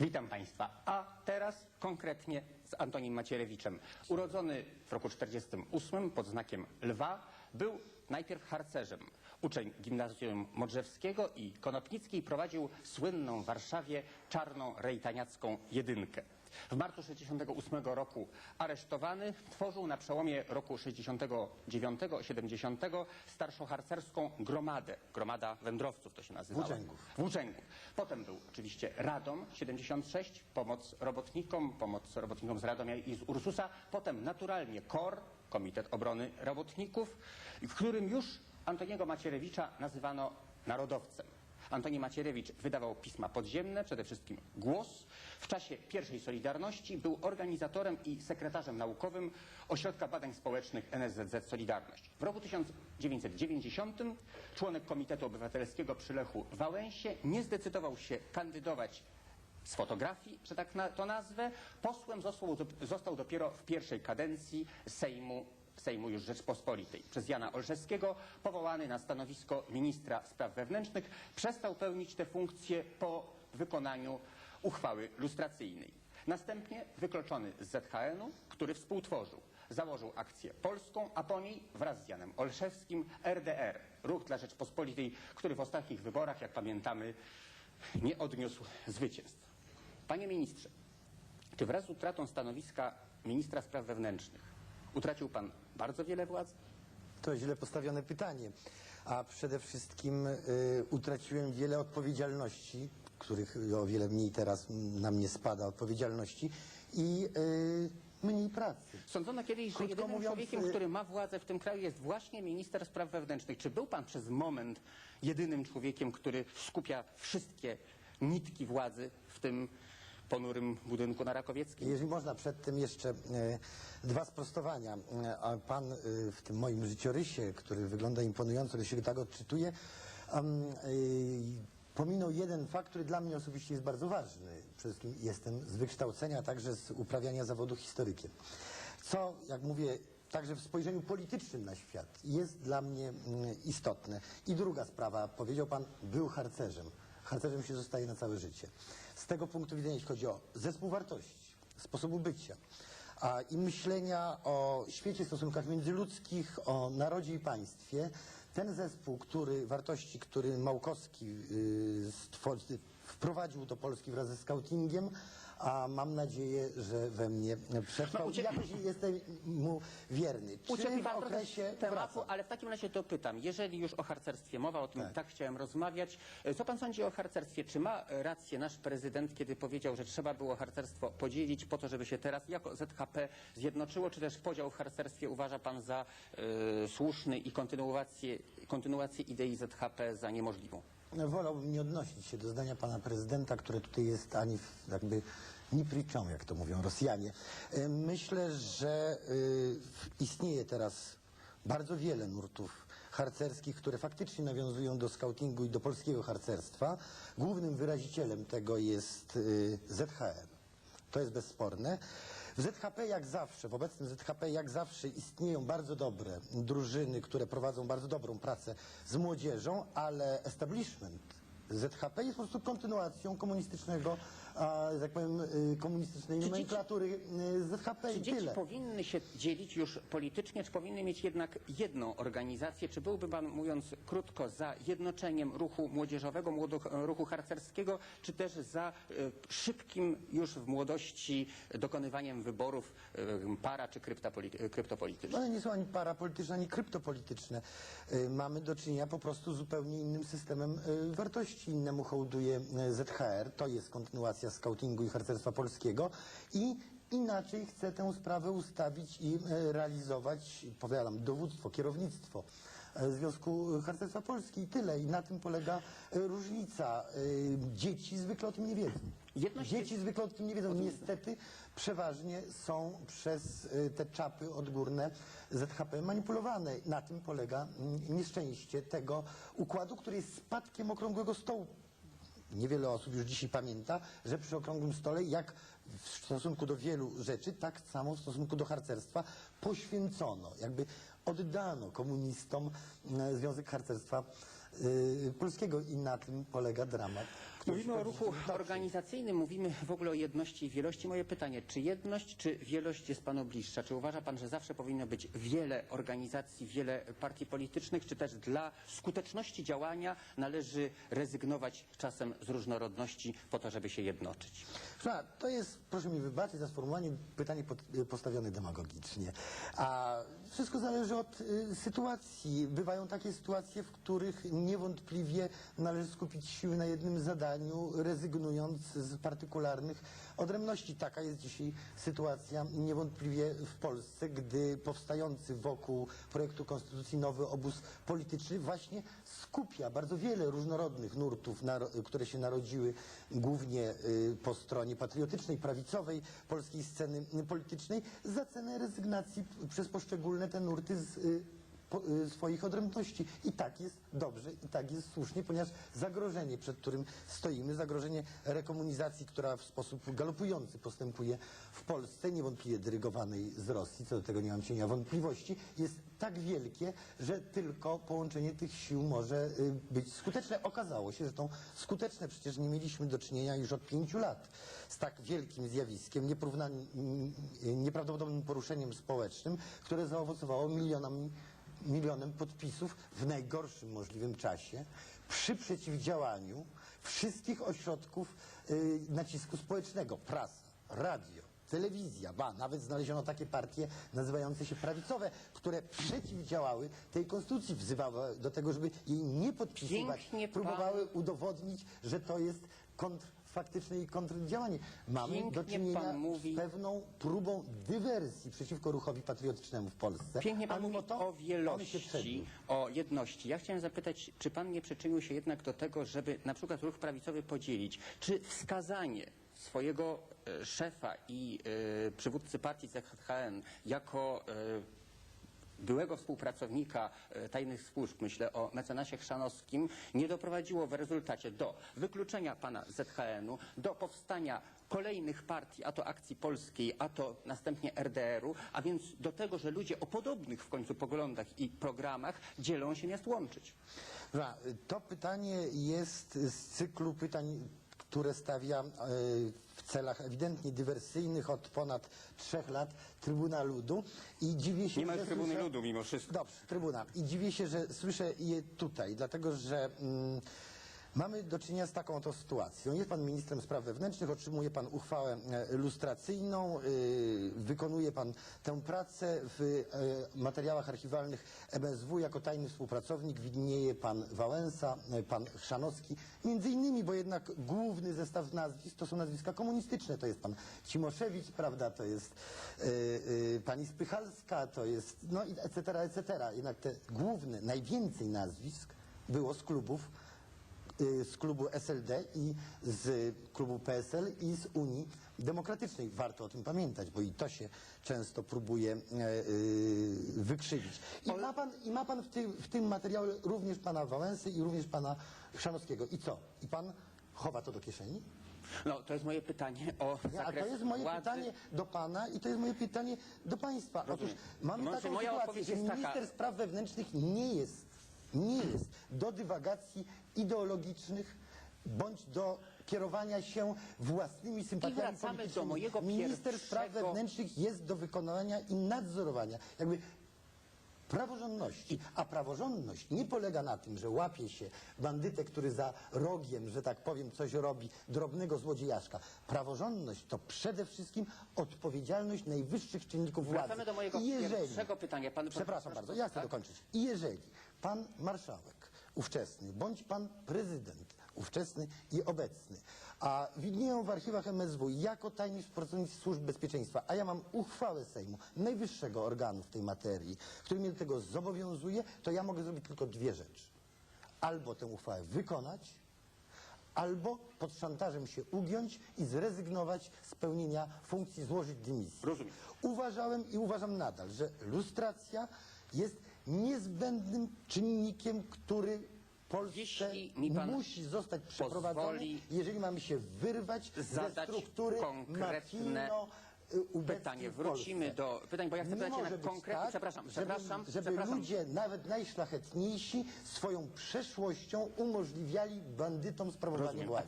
Witam Państwa. A teraz konkretnie z Antonim Macierewiczem. Urodzony w roku 48 pod znakiem lwa, był najpierw harcerzem. Uczeń gimnazjum Modrzewskiego i Konopnickiej prowadził słynną w Warszawie czarną rejtaniacką jedynkę. W marcu 68 roku aresztowany tworzył na przełomie roku 69-70 starszą harcerską gromadę. Gromada wędrowców to się nazywała. Włóczęgów. Włóczęgów. Potem był oczywiście Radom 76, pomoc robotnikom, pomoc robotnikom z Radomia i z Ursusa. Potem naturalnie KOR, Komitet Obrony Robotników, w którym już Antoniego Macierewicza nazywano narodowcem. Antoni Macierewicz wydawał pisma podziemne, przede wszystkim Głos. W czasie pierwszej Solidarności był organizatorem i sekretarzem naukowym Ośrodka Badań Społecznych NSZZ Solidarność. W roku 1990 członek Komitetu Obywatelskiego przy Lechu Wałęsie nie zdecydował się kandydować z fotografii, że tak na, to nazwę. Posłem został, został dopiero w pierwszej kadencji Sejmu, Sejmu już Rzeczpospolitej. Przez Jana Olszewskiego, powołany na stanowisko ministra spraw wewnętrznych, przestał pełnić tę funkcję po wykonaniu uchwały lustracyjnej. Następnie wykluczony z ZHN-u, który współtworzył. Założył akcję polską, a po niej wraz z Janem Olszewskim RDR, Ruch dla Rzeczpospolitej, który w ostatnich wyborach, jak pamiętamy, nie odniósł zwycięstw. Panie ministrze, czy wraz z utratą stanowiska ministra spraw wewnętrznych utracił pan bardzo wiele władzy? To źle postawione pytanie. A przede wszystkim y, utraciłem wiele odpowiedzialności, których o wiele mniej teraz na mnie spada odpowiedzialności i y, mniej pracy. Sądzono kiedyś, że Krótko jedynym mówiąc, człowiekiem, y- który ma władzę w tym kraju jest właśnie minister spraw wewnętrznych. Czy był pan przez moment jedynym człowiekiem, który skupia wszystkie nitki władzy w tym ponurym budynku na Rakowieckiej? Jeżeli można przedtem jeszcze e, dwa sprostowania. E, pan e, w tym moim życiorysie, który wygląda imponująco, że się tak odczytuje, em, e, pominął jeden fakt, który dla mnie osobiście jest bardzo ważny. Przede wszystkim jestem z wykształcenia, a także z uprawiania zawodu historykiem. Co, jak mówię, także w spojrzeniu politycznym na świat jest dla mnie mm, istotne. I druga sprawa, powiedział pan, był harcerzem. Harcerzem się zostaje na całe życie. Z tego punktu widzenia, jeśli chodzi o zespół wartości, sposobu bycia a, i myślenia o świecie, stosunkach międzyludzkich, o narodzie i państwie, ten zespół, który, wartości, który Małkowski y, stwor- wprowadził do Polski wraz ze scoutingiem, a mam nadzieję, że we mnie przetrwał No, ucie- jakoś jestem mu wierny. Czy Uciekł mi w pan okresie tematu, ale w takim razie to pytam. Jeżeli już o harcerstwie mowa, o tym tak, Tak. chciałem rozmawiać. E, Co pan sądzi o harcerstwie? Czy ma rację nasz prezydent, kiedy powiedział, że trzeba było harcerstwo podzielić po to, żeby się teraz jako ZHP zjednoczyło? Czy też podział w harcerstwie uważa pan za e, słuszny i kontynuację, kontynuację idei ZHP za niemożliwą? Wolałbym nie odnosić się do zdania pana prezydenta, które tutaj jest ani w- jakby ni pri czym, jak to mówią Rosjanie. E, Myślę, że y, istnieje teraz bardzo wiele nurtów harcerskich, które faktycznie nawiązują do skautingu i do polskiego harcerstwa. Głównym wyrazicielem tego jest y, ZHR. To jest bezsporne. W ZHP jak zawsze, w obecnym ZHP jak zawsze istnieją bardzo dobre drużyny, które prowadzą bardzo dobrą pracę z młodzieżą, ale establishment ZHP jest po prostu kontynuacją komunistycznego, a, że tak powiem, y, komunistycznej dzieci- nomenklatury y, ZHP Czy i dzieci tyle. powinny się dzielić już politycznie, czy powinny mieć jednak jedną organizację? Czy byłby pan, mówiąc krótko, za jednoczeniem ruchu młodzieżowego, młodo- ruchu harcerskiego, czy też za e, szybkim już w młodości dokonywaniem wyborów e, para czy kryptopoli- kryptopolitycznych? One nie są ani parapolityczne, ani kryptopolityczne. Y, Mamy do czynienia po prostu z zupełnie innym systemem y, wartości. Innemu hołduje y, ZHR, to jest kontynuacja skautingu i harcerstwa polskiego i inaczej chce tę sprawę ustawić i y, realizować, powiadam, dowództwo, kierownictwo y, Związku Harcerstwa Polski i tyle. I na tym polega różnica. Dzieci zwykle o tym nie wiedzą. Jedność Dzieci zwykle o tym nie wiedzą. Niestety przeważnie są przez y, te czapy odgórne ZHP manipulowane. Na tym polega mm, nieszczęście tego układu, który jest spadkiem okrągłego stołu. Niewiele osób już dzisiaj pamięta, że przy okrągłym stole, jak w stosunku do wielu rzeczy, tak samo w stosunku do harcerstwa poświęcono, jakby oddano komunistom mm, Związek Harcerstwa y, Polskiego i na tym polega dramat, Mówimy o ruchu organizacyjnym, mówimy w ogóle o jedności i wielości. Moje pytanie, czy jedność, czy wielość jest panu bliższa? Czy uważa pan, że zawsze powinno być wiele organizacji, wiele partii politycznych, czy też dla skuteczności działania należy rezygnować czasem z różnorodności po to, żeby się jednoczyć? Pana, to jest, proszę mi wybaczyć za sformułowanie, pytanie pod, postawione demagogicznie. A wszystko zależy od y, sytuacji. Bywają takie sytuacje, w których niewątpliwie należy skupić siły na jednym zadaniu, rezygnując z partykularnych odrębności. Taka jest dzisiaj sytuacja niewątpliwie w Polsce, gdy powstający wokół projektu konstytucji nowy obóz polityczny właśnie skupia bardzo wiele różnorodnych nurtów, które się narodziły głównie y, po stronie patriotycznej, prawicowej polskiej sceny politycznej, za cenę rezygnacji przez poszczególne te nurty z y, po, y, swoich odrębności. I tak jest dobrze, i tak jest słusznie, ponieważ zagrożenie, przed którym stoimy, zagrożenie rekomunizacji, która w sposób galopujący postępuje w Polsce, niewątpliwie dyrygowanej z Rosji, co do tego nie mam cienia wątpliwości, jest tak wielkie, że tylko połączenie tych sił może y, być skuteczne. Okazało się, że tą skuteczne przecież nie mieliśmy do czynienia już od pięciu lat z tak wielkim zjawiskiem, nieprawdopodobnym poruszeniem społecznym, które zaowocowało milionami milionem podpisów w najgorszym możliwym czasie przy przeciwdziałaniu wszystkich ośrodków y, nacisku społecznego. Prasa, radio, telewizja, ba, nawet znaleziono takie partie nazywające się prawicowe, które przeciwdziałały tej konstytucji, wzywały do tego, żeby jej nie podpisywać, Pięknie pan- próbowały udowodnić, że to jest kontrfaktyczne i kontrdziałanie. Mamy do Pięknie czynienia pan mówi- z pewną próbą dywersji przeciwko ruchowi patriotycznemu w Polsce. Pięknie a pan mimo mówi to o się wielości, przebił. o jedności. Ja chciałem zapytać, czy pan nie przyczynił się jednak do tego, żeby na przykład ruch prawicowy podzielić? Czy wskazanie swojego e, szefa i e, przywódcy partii ZHN jako e, byłego współpracownika e, tajnych służb, myślę o mecenasie Chrzanowskim, nie doprowadziło w rezultacie do wykluczenia pana ZHN-u, do powstania kolejnych partii, a to Akcji Polskiej, a to następnie RDR-u, a więc do tego, że ludzie o podobnych w końcu poglądach i programach dzielą się miast łączyć. To pytanie jest z cyklu pytań, które stawia e, w celach ewidentnie dywersyjnych od ponad trzech lat Trybuna Ludu i dziwię się, Nie ma że trybuny słyszę- ludu mimo wszystko. Dobrze, Trybuna. I dziwię się, że słyszę je tutaj, dlatego że mm, mamy do czynienia z taką oto sytuacją. Jest pan ministrem spraw wewnętrznych, otrzymuje pan uchwałę e, lustracyjną, y, wykonuje pan tę pracę w e, materiałach archiwalnych MSW jako tajny współpracownik widnieje pan Wałęsa, e, pan Chrzanowski, między innymi, bo jednak główny zestaw nazwisk to są nazwiska komunistyczne. To jest pan Cimoszewicz, prawda, to jest e, e, pani Spychalska, to jest, no i et cetera, et cetera. Jednak te główne, najwięcej nazwisk było z klubów z klubu SLD i z klubu PSL i z Unii Demokratycznej. Warto o tym pamiętać, bo i to się często próbuje e, y, wykrzywić. I ma pan, i ma pan w, tym, w tym materiale również pana Wałęsy i również pana Chrzanowskiego. I co? I pan chowa to do kieszeni? No, to jest moje pytanie o Nie, a to jest moje władzy. pytanie do pana i to jest moje pytanie do państwa. Otóż mamy Może taką moja sytuację, że jest taka- minister spraw wewnętrznych nie jest, nie jest do dywagacji ideologicznych bądź do kierowania się własnymi sympatiami wracamy do mojego Minister spraw pierwszego- wewnętrznych jest do wykonania i nadzorowania. Jakby praworządności. A praworządność nie polega na tym, że łapie się bandytę, który za rogiem, że tak powiem, coś robi, drobnego złodziejaszka. Praworządność to przede wszystkim odpowiedzialność najwyższych czynników władzy. Wracamy do mojego I jeżeli, pierwszego pytania. Pan Przepraszam bardzo, ja chcę tak? dokończyć. I jeżeli pan marszałek ówczesny, bądź pan prezydent ówczesny i obecny, a widnieją w archiwach MSW jako tajni współpracownicy służb bezpieczeństwa, a ja mam uchwałę Sejmu, najwyższego organu w tej materii, który mnie do tego zobowiązuje, to ja mogę zrobić tylko dwie rzeczy. Albo tę uchwałę wykonać, albo pod szantażem się ugiąć i zrezygnować z pełnienia funkcji, złożyć dymisję. Rozumiem. Uważałem i uważam nadal, że lustracja jest niezbędnym czynnikiem, który Polsce Jeśli mi pan musi zostać przeprowadzony, pozwoli jeżeli mamy się wyrwać ze zadać struktury konkretne pytanie. w Polsce. Wrócimy do pytań, bo ja chcę Nie pytać może jednak być konkretnie. tak, przepraszam, żeby, przepraszam, żeby przepraszam. ludzie, nawet najszlachetniejsi, swoją przeszłością umożliwiali bandytom sprawowanie Rozumiem. A władzy.